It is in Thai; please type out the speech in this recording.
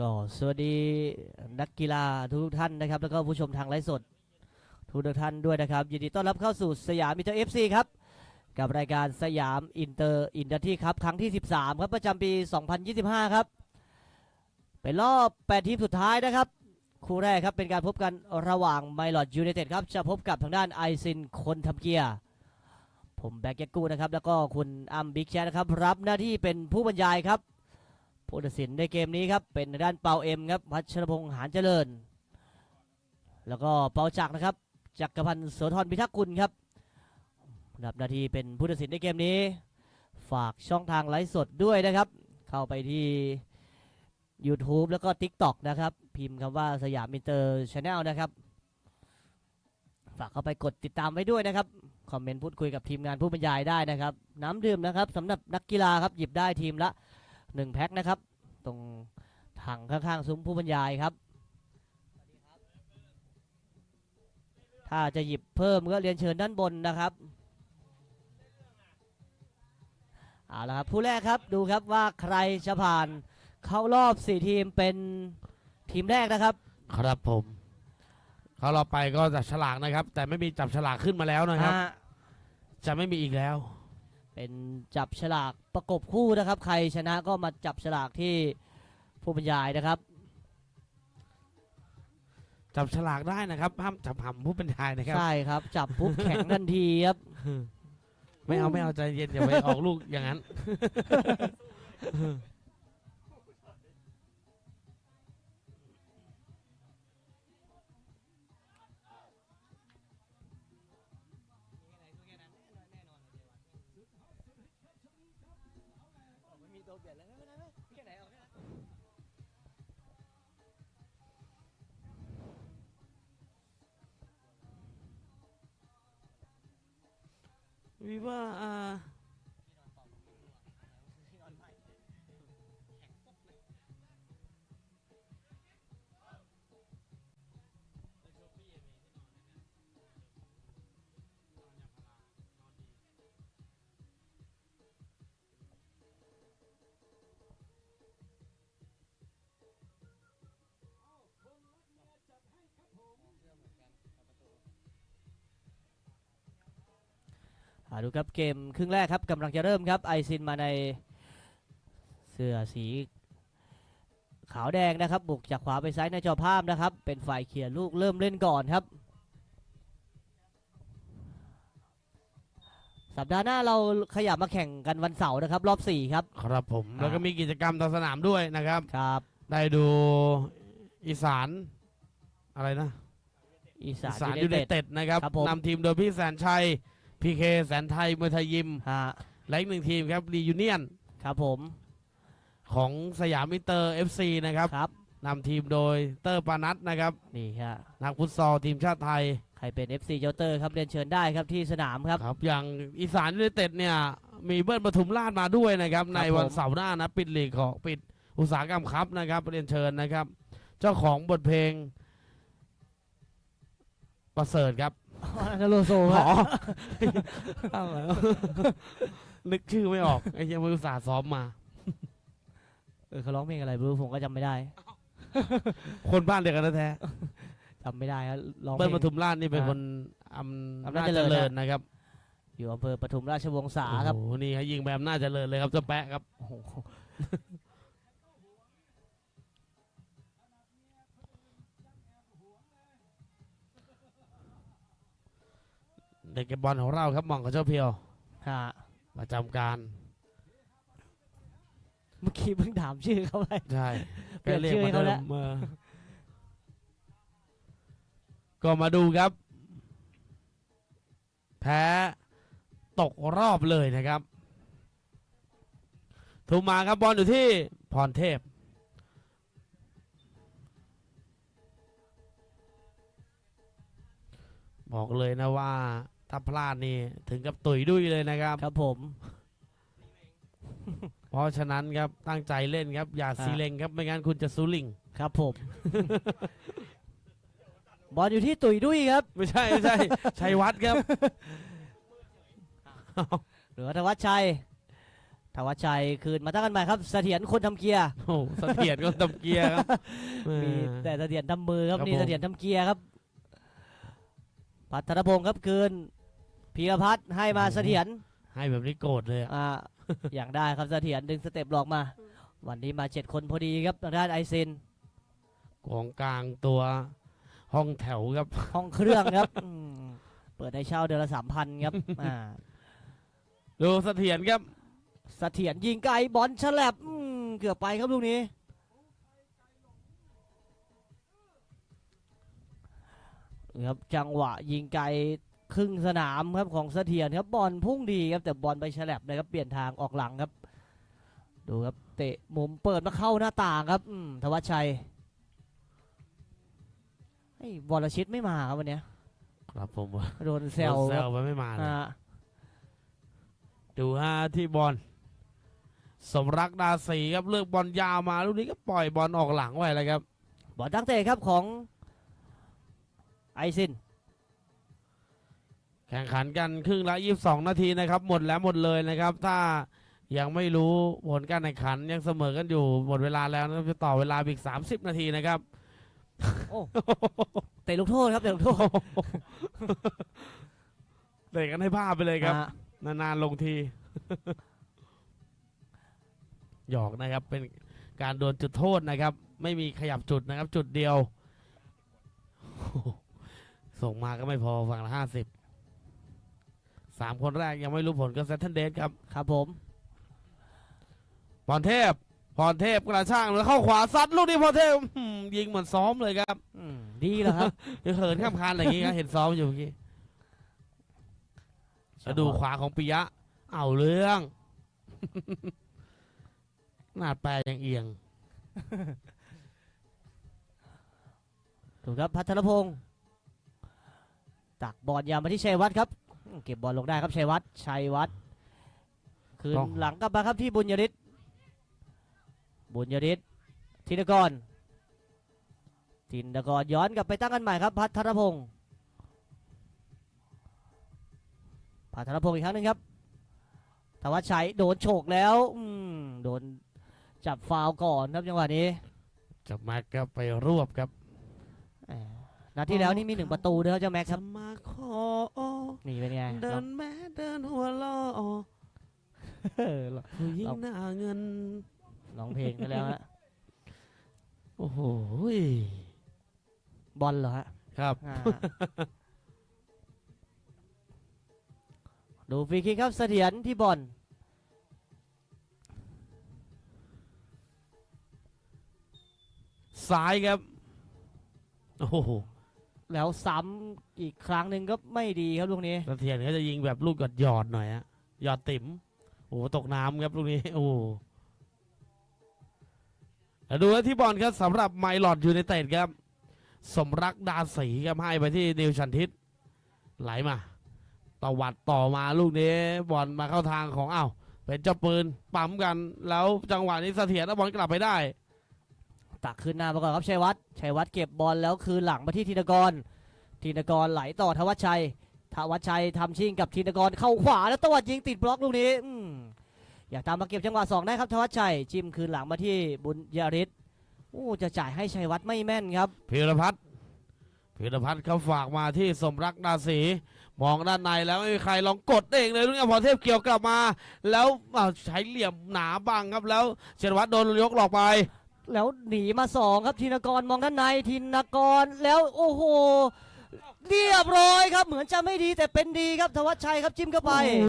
ก็สวัสดีนักกีฬาทุกท่านนะครับ แล้วก็ผู้ชมทางไลฟ์สดทุกท่านด้วยนะครับ ยินดีต้อนรับเข้าสู่สยามอินเตอร์เอฟซีครับ กับรายการสยามอินเตอร์อินเตอร์ที่ครับ ครั้งที่ 13 ครับ ประจำปี 2025 ครับ เป็นรอบ 8 ทีมสุดท้ายนะครับ คู่แรกครับ เป็นการพบกันระหว่างไมลอดยูไนเต็ดครับ จะพบกับทางด้านไอซินคนทำเกียร์ผมแบ็กแยกกูนะครับแล้วก็คุณอัมบิ๊กแชนะครับรับหน้าที่เป็นผู้บรรยายครับ ผู้ตัดสินในเกมนี้ครับเป็นด้านเปาเอ็มครับพัชรพงษ์หานเจริญ แล้วก็เปาจักนะครับจักรพันธ์โสธรพิทักษ์กุลครับรับนาทีเป็นผู้ตัดสินในเกมนี้ ฝากช่องทางไลฟ์สดด้วยนะครับ เข้าไปที่ YouTube แล้วก็ TikTok นะครับ พิมพ์คำว่าสยามอินเตอร์ชาแนลนะครับ ฝากเข้าไปกดติดตามไว้ด้วยนะครับ คอมเมนต์พูดคุยกับทีมงานผู้บรรยายได้นะครับ น้ำดื่มนะครับสำหรับนักกีฬาครับหยิบได้ทีมละ 1แพ็คนะครับ ตรงถังข้างๆซุ้มผู้บรรยายครับ ถ้าจะหยิบเพิ่มก็เรียนเชิญด้านบนนะครับเอาละครับผู้แรกครับดูครับว่าใครจะผ่านเข้ารอบ 4 ทีมเป็นทีมแรกนะครับ ครับผม เขาเราไปก็จับฉลากนะครับ แต่ไม่มีจับฉลากขึ้นมาแล้วนะครับ อ่าจะไม่มีอีกแล้ว เป็นจับฉลากประกบคู่นะครับ ใครชนะก็มาจับฉลากที่ผู้บรรยายนะครับ จับฉลากได้นะครับห้ามจับหำผู้บรรยายนะครับ ใช่ครับ จับปุ๊บแข็งทันทีครับไม่เอาไม่เอาใจเย็นอย่าไปออกลูกอย่างนั้น เปลี่ยนแล้วไม่ไป็ไรไม่พี่แค่ไหนเอาแค่วิว่า ดูครับเกมครึ่งแรกครับกำลังจะเริ่มครับไอซินมาในเสื้อสีขาวแดงนะครับ บุกจากขวาไปซ้ายในจอภาพนะครับ เป็นฝ่ายเขี่ยลูกเริ่มเล่นก่อนครับ สัปดาห์หน้าเราขยับมาแข่งกันวันเสาร์นะครับ รอบ 4 ครับ ครับผมอ่าแล้วก็มีกิจกรรมตามสนามด้วยนะครับ ครับ ได้ดูอีสานอะไรนะ อีสาอีนสานยูยูไนไนเต็ดเต็ดนะครับครับผมนำทีมโดยพี่แสนชัย พีเคแสนไทยมวยไทยยิมฮะและอีกหนึ่งทีมครับรียูเนียนครับผมของสยามอินเตอร์ FC นะครับครับนำทีมโดยเตอร์ปานัทนะครับนี่ฮะนักฟุตซอลทีมชาติไทย ใครเป็น FC เจ้าเตอร์ครับเรียนเชิญได้ครับที่สนามครับ ครับอย่างอีสานยูไนเต็ดเนี่ย มีเบิ้ลปทุมราชมาด้วยนะครับ ในวันผม เสาร์หน้านะ ปิดลีกของปิดอุตสาหกรรมครับนะครับเรียนเชิญนะครับ เจ้าของบทเพลง ประเสริฐครับ นาโลโซอ๋คอรับนึกชื่อไม่ออกไอ้ยังมืออุตสาห์ซ้อมมา เออเขาร้องเพลงอะไรไม่รู้ผมก็จำไม่ได้คนบ้านเดียวกันแท้จำไม่ได้ครับร้องๆเพลเบิ้ลง ปทุมราชนี่เป็นอ่าคนอำอำนานาจจเจเจริญ ริญนะครับอยู่อำเภอปทุมราชวงศาครับโอ้โหนี่ให้ยิงแบบน่าจเจริญเลยครับเจ้าแปะครับ โอ้โห เด็กเก็บบอลของเราครับหมองกับเจ้าเพียวฮะประจำการเมื่อกี้เพิ่งถามชื่อเขาไป ใช่เปลี่ยนชื่อให้เขาแล้วเออก็มาดูครับ แพ้ตกรอบเลยนะครับถูกมาครับบอลอยู่ที่พรเทพ บอกเลยนะว่า ถ้าพลาดนี่ถึงกับตุยดุยเลยนะครับ ครับผม เพราะฉะนั้นครับตั้งใจเล่นครับ อย่าฮะซีเลงครับไม่งั้นคุณจะซูลิงครับผม บอลอยู่ที่ตุ๋ยดุ้ยครับ ไม่ใช่ไม่ใช่ ชัยวัฒน์ครับหรือว่าธวัชชัยธวัชชัยคืนมาตั้งกันใหม่ครับเสถียรคนทำเกียร์โอ้เสถียรก็ตำเกียร์ครับแหมีแต่เสถียรทำมือครับครับนี่ผมเสถียรทำเกียร์ครับพัฒนพงศ์ครับคืน พีรพัฒน์ให้มาเสถียรให้แบบนี้โกรธเลยอะอ่าอย่างได้ครับเสถียรดึงสเต็ปหลอกมา วันนี้มาเจ็ดคนพอดีครับทางด้านไอซิน ของกลางตัวห้องแถวครับห้องเครื่องครับอืมเปิดให้เช่าเดือนละสามพันครับอ่าดูเสถียรครับเสถียรยิงไกลบอลฉลับอืมเกือบไปครับลูกนี้ ครับจังหวะยิงไกล ครึ่งสนามครับของเสถียรครับบอลพุ่งดีครับแต่บอลไปฉลับนะครับเปลี่ยนทางออกหลังครับ ดูครับเตะมุมเปิดมาเข้าหน้าต่างครับอืมธวัชชัยไอ้วรชิตไม่มาครับวันเนี้ยครับผมว่าโดนแซวแซควรับไปไม่มาเลยอ่าดูฮะที่บอลสมรักดาสีครับเลือกบอลยาวมาลูกนี้ก็ปล่อยบอลออกหลังไว้เลยครับ บอลตั้งเตะครับของไอซิน แข่งขันกันครึ่งละ 22 นาทีนะครับ หมดแล้วหมดเลยนะครับ ถ้ายังไม่รู้ผลการแข่งขันยังเสมอกันอยู่หมดเวลาแล้วนะครับจะต่อเวลาอีก 30 นาทีนะครับเตะลูกโทษครับเตะลูกโทษเตะกันให้ภาพไปเลยครับ อ่านานๆลงที หยอกนะครับ เป็นการโดนจุดโทษนะครับ ไม่มีขยับจุดนะครับ จุดเดียวโอ้โหส่งมาก็ไม่พอฝั่งละห้าสิบ สามคนแรกยังไม่รู้ผลก็เซตเทนเดสครับ ครับผมพรเทพพรเทพกระช่างแล้วเข้าขวาซัดลูกนี้พรเทพอื้อหือยิงเหมือนซ้อมเลยครับอืมดีแล้วครับเขินข้ามคานอะไรอย่างงี้ครับเห็นซ้อมอยู่เมื่อกี้แล้วดูขวาของปิยะ เอาเรื่อง หน้าแปรยังเอียง ถูกครับพัทรพงศ์ตักบอลยาวมาที่ชัยวัฒน์ครับอืม เก็บบอลลงได้ครับชัยวัฒน์ชัยวัฒน์คืนต้องหลังกลับมาครับที่บุญยริศบุญยริศธินกรธินกรย้อนกลับไปตั้งกันใหม่ครับ พัทรพงศ์พัทรพงศ์อีกครั้งหนึ่งครับธวัชชัยโดนโฉกแล้วอืมโดนจับฟาวล์ก่อนครับจังหวะนี้จับแม็กครับไปรวบครับแหม นัดที่แล้วนี่มีหนึ่งประตูด้วยครับเจ้าแม็กซ์ครับจะมาขอนี่เป็นไงเดิลอนงแม่เดินหัวล้อเออลองผู้หญิงหน้าเงินร้องเพลงกันแล้วฮะโอ้โหบอลเหรอฮะครับ อ่า ดูฟรีคิกครับเสถียรที่บอลซ้ายครับ โอ้โห แล้วซ้ำอีกครั้งหนึ่งก็ไม่ดีครับลูกนี้ เสถียรก็จะยิงแบบลูกหยอดหยอดๆหน่อยฮะหยอดติ๋มโอ้โหตกน้ำครับลูกนี้โอ้โหแล้วดูที่บอลครับสำหรับไมลอดยูไนเต็ดครับ สมรักดาสีครับให้ไปที่นิวชันทิศไหลมาตวัดต่อมาลูกนี้บอลมาเข้าทางของอ้าวเป็นเจ้าปืนปั๊มกัน แล้วจังหวะนี้เสถียรแล้วบอลกลับไปได้ ตักขึ้นหน้ามาก่อนครับชัยวัฒน์ชัยวัฒน์เก็บบอลแล้วคืนหลังมาที่ธินกรธินกรไหลต่อธวัชชัยธวัชชัยทำชิงกับธินกรเข้าขวาแล้วตวัดยิงติดบล็อกลูกนี้อือยากตามมาเก็บจังหวะสองได้ครับธวัชชัยจิ้มคืนหลังมาที่บุญยริศโอ้จะจ่ายให้ชัยวัฒน์ไม่แม่นครับพีรพัฒน์พีรพัฒน์เขาฝากมาที่สมรักดาสีมองด้านในแล้วไม่มีใครลองกดเองเลยลูกนี้พอเทพเกี่ยวกลับมา แล้วใช้เหลี่ยมหนาบังครับแล้วเชนวัตรโดนยกหลอกไป แล้วหนีมาสองครับธินกรมองด้านในธินกรแล้วโอ้โหเรียบร้อยครับ เหมือนจะไม่ดีแต่เป็นดีครับธวัชชัยครับจิ้มเข้าไป